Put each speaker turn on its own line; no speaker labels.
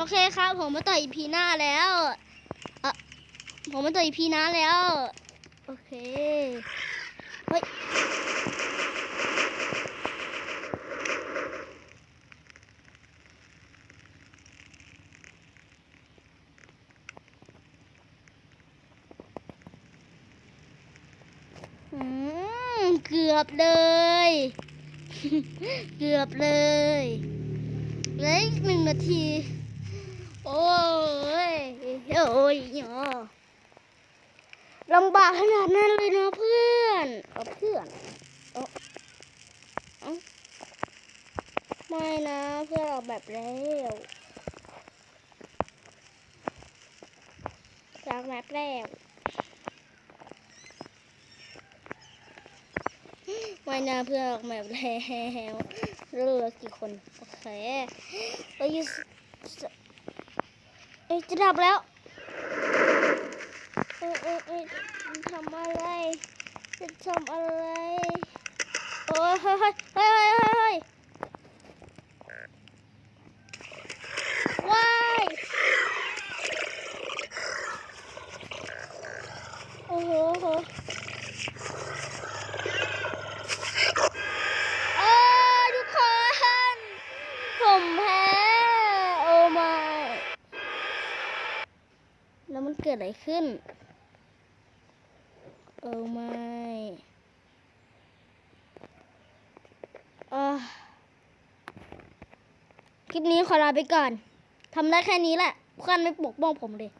โอเคครับผมมาต่ออีพีหน้าแล้วเออผมมาต่ออีพีหน้าแล้ว โอเคเฮ้ยเกือบเลย เกือบเลยเหลืออีกหนึ่งนาที โอ้ยโอ้ยเนาะลำบากขนาดนั้นเลยเนาะเพื่อนเอาเพื่อนเอาเอาไม่นะเพื่อนออกแบบแล้วจากแบบแล้วไม่น่าเพื่อนออกแบบแล้วเหลือกี่คน โอเคเราอยู่ เอ้ยจะดับแล้วเอ้ยเอ้ยเอ้ยจะทำอะไรจะทำอะไรโอ้ยเฮ้ยเฮ้ยเฮ้ยเฮ้ยเฮ้ยว้ายโอ้โหโอ้โหเอ้ทุกคนผมแพ้ แล้วมันเกิดอะไรขึ้น เออไม่อ่าคลิปนี้ขอลาไปก่อนทำได้แค่นี้แหละเพื่อนไม่ปกป้องผมเลย